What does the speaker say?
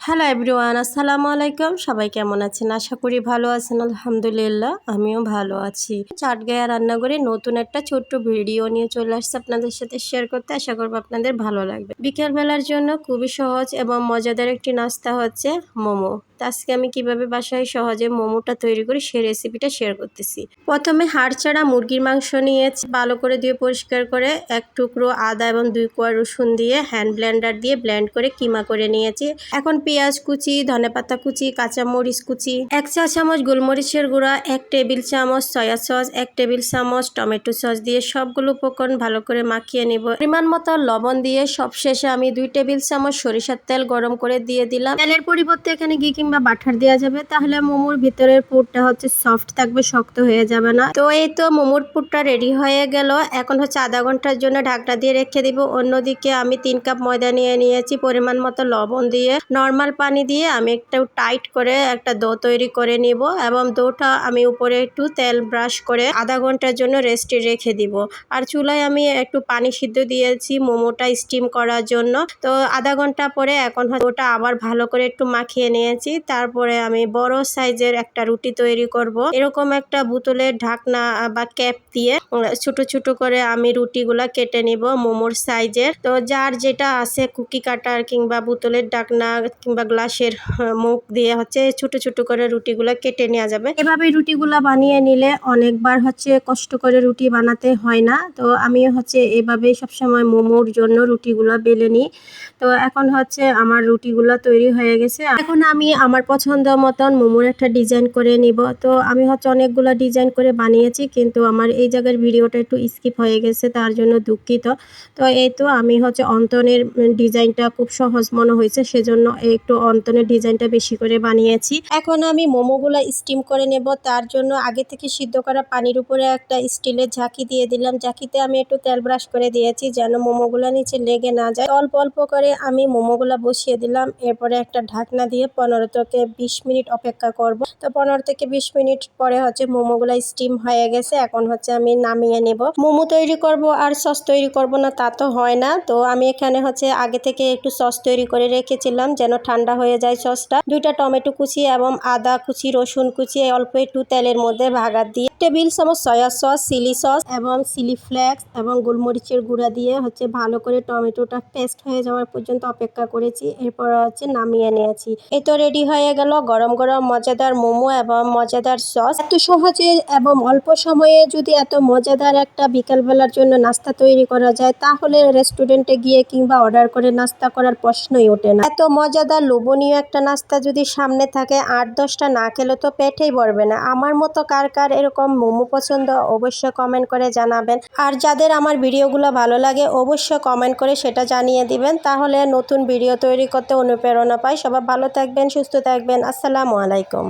Hello everyone আসসালামু আলাইকুম। সবাই কেমন আছেন? আশা করি ভালো আছেন, আলহামদুলিল্লাহ। আমিও ভালো আছি। চাটগায়া রান্নাঘরে নতুন একটা ছোট্ট ভিডিও নিয়ে চলে আসছে আপনাদের সাথে শেয়ার করতে। আশা করব আপনাদের ভালো লাগবে। বিকেলবেলার জন্য খুবই সহজ এবং মজাদার একটি নাস্তা হচ্ছে মোমো। তো আজকে আমি কীভাবে বাসায় সহজে মোমোটা তৈরি করি সেই রেসিপিটা শেয়ার করতেছি। প্রথমে হাড় ছাড়া মুরগির মাংস নিয়ে ভালো করে দিয়ে পরিষ্কার করে এক টুকরো আদা এবং দুই কোয়া রসুন দিয়ে হ্যান্ড ব্লেন্ডার দিয়ে ব্লেন্ড করে কিমা করে নিয়েছি। এখন পেঁয়াজ কুচি, ধনেপাতা কুচি, কাঁচামরিচ কুচি, এক চা চামচ গোলমরিচের গুঁড়া, এক টেবিল চামচ সয়া সস এক টেবিল চামচ টমেটো সস দিয়ে সবগুলো উপকরণ ভালো করে মাখিয়ে নিব। পরিমাণ মতো লবণ দিয়ে সবশেষে আমি দুই টেবিল চামচ সরিষার তেল গরম করে দিয়ে দিলাম। তেলের পরিবর্তে এখানে ঘি কিংবা বাটার দেওয়া যাবে, তাহলে মোমোর ভিতরের পুরটা হচ্ছে সফট থাকবে, শক্ত হয়ে যাবে না। তো এই তো মোমোর পুরটা রেডি হয়ে গেল। এখন হচ্ছে আধা ঘণ্টার জন্য ঢাকনা দিয়ে রেখে দিব। অন্যদিকে আমি তিন কাপ ময়দা নিয়ে নিয়েছি পরিমাণ মতো লবণ দিয়ে। নর্মাল পানি দিয়ে আমি একটু টাইট করে একটা দো তৈরি করে নিব এবং দোটা আমি উপরে একটু তেল ব্রাশ করে আধা ঘণ্টার জন্য রেস্টে রেখে দিব। আর চুলায় আমি একটু পানি সিদ্ধ দিয়েছি মোমোটা স্টিম করার জন্য। তো আধা ঘণ্টা পরে এখন ওটা আবার ভালো করে একটু মাখিয়ে নিয়েছি। তারপরে আমি বড় সাইজের একটা রুটি তৈরি করব। এরকম একটা বোতলের ঢাকনা বা ক্যাপ দিয়ে ছোট ছোট করে আমি রুটিগুলা কেটে নিব মোমোর সাইজের। তো যার যেটা আছে কুকি কাটার কিংবা বোতলের ঢাকনা কিংবা গ্লাসের মুখ দিয়ে হচ্ছে ছোট ছোট করে রুটিগুলো কেটে নেওয়া যাবে। এভাবে রুটিগুলা বানিয়ে নিলে অনেকবার হচ্ছে কষ্ট করে রুটি বানাতে হয় না। তো আমি হচ্ছে এভাবে সবসময় মোমোর জন্য রুটিগুলো বেলে নিই। তো এখন হচ্ছে আমার রুটিগুলো তৈরি হয়ে গেছে। এখন আমি আমার পছন্দ মতন মোমোর একটা ডিজাইন করে নিব। তো আমি হচ্ছে অনেকগুলো ডিজাইন করে বানিয়েছি, কিন্তু আমার এই জায়গার ভিডিওটা একটু স্কিপ হয়ে গেছে, তার জন্য দুঃখিত। তো এই তো আমি হচ্ছে অন্তনের ডিজাইনটা খুব সহজ মনে হয়েছে, সেজন্য একটু অন্তনের ডিজাইনটা বেশি করে বানিয়েছি। এখন আমি মোমোগুলো স্টিম করে নেব, তার জন্য আগে থেকে সিদ্ধ করা পানির উপরে একটা স্টিলের ঝাঁকি দিয়ে দিলাম। ঝাঁকিতে আমি একটু তেল ব্রাশ করে দিয়েছি, যেন মোমোগুলো নিচে লেগে না যায়। অল্প অল্প করে আমি মোমোগুলো বসিয়ে দিলাম, এরপরে একটা ঢাকনা দিয়ে পনেরো থেকে বিশ মিনিট অপেক্ষা করব। তো পনেরো থেকে বিশ মিনিট পরে হচ্ছে মোমোগুলো স্টিম হয়ে গেছে, এখন হচ্ছে আমি নামিয়ে নেব। মোমো তৈরি করব আর সস তৈরি করব না, তা তো হয় না। তো আমি এখানে হচ্ছে আগে থেকে একটু সস তৈরি করে রেখেছিলাম যেন ঠান্ডা হয়ে যায় সসটা দুইটা টমেটো কুচি এবং আদা কুচি, রসুন কুচি, অল্প একটু তেলের মধ্যে ভাগা দিয়ে টেবিল চামচ সয়া সস, চিলি সস এবং চিলি ফ্লেক্স এবং গোলমরিচের গুঁড়া দিয়ে হচ্ছে ভালো করে টমেটোটা পেস্ট হয়ে যাওয়ার পর্যন্ত অপেক্ষা করেছি। এরপর হচ্ছে নামিয়ে নিয়েছি। এই তো রেডি হয়ে গেল গরম গরম মজাদার মোমো এবং মজাদার সস। এত সহজে এবং অল্প সময়ে যদি এত মজাদার একটা বিকালবেলার জন্য নাস্তা তৈরি করা যায়, তাহলে রেস্টুরেন্টে গিয়ে কিংবা অর্ডার করে নাস্তা করার প্রশ্নই ওঠে না। এত মজাদার লোভনীয় একটা নাস্তা যদি সামনে থাকে, আট দশটা না খেলে তো পেটেই ভরবে না। আমার মতো কার কার এরকম মোমো পছন্দ অবশ্যই কমেন্ট করে জানাবেন। আর যাদের আমার ভিডিওগুলো ভালো লাগে, অবশ্যই কমেন্ট করে সেটা জানিয়ে দিবেন। তাহলে নতুন ভিডিও তৈরি করতে অনুপ্রেরণা পাই। সবাই ভালো থাকবেন, সুস্থ থাকবেন। আসসালামু আলাইকুম।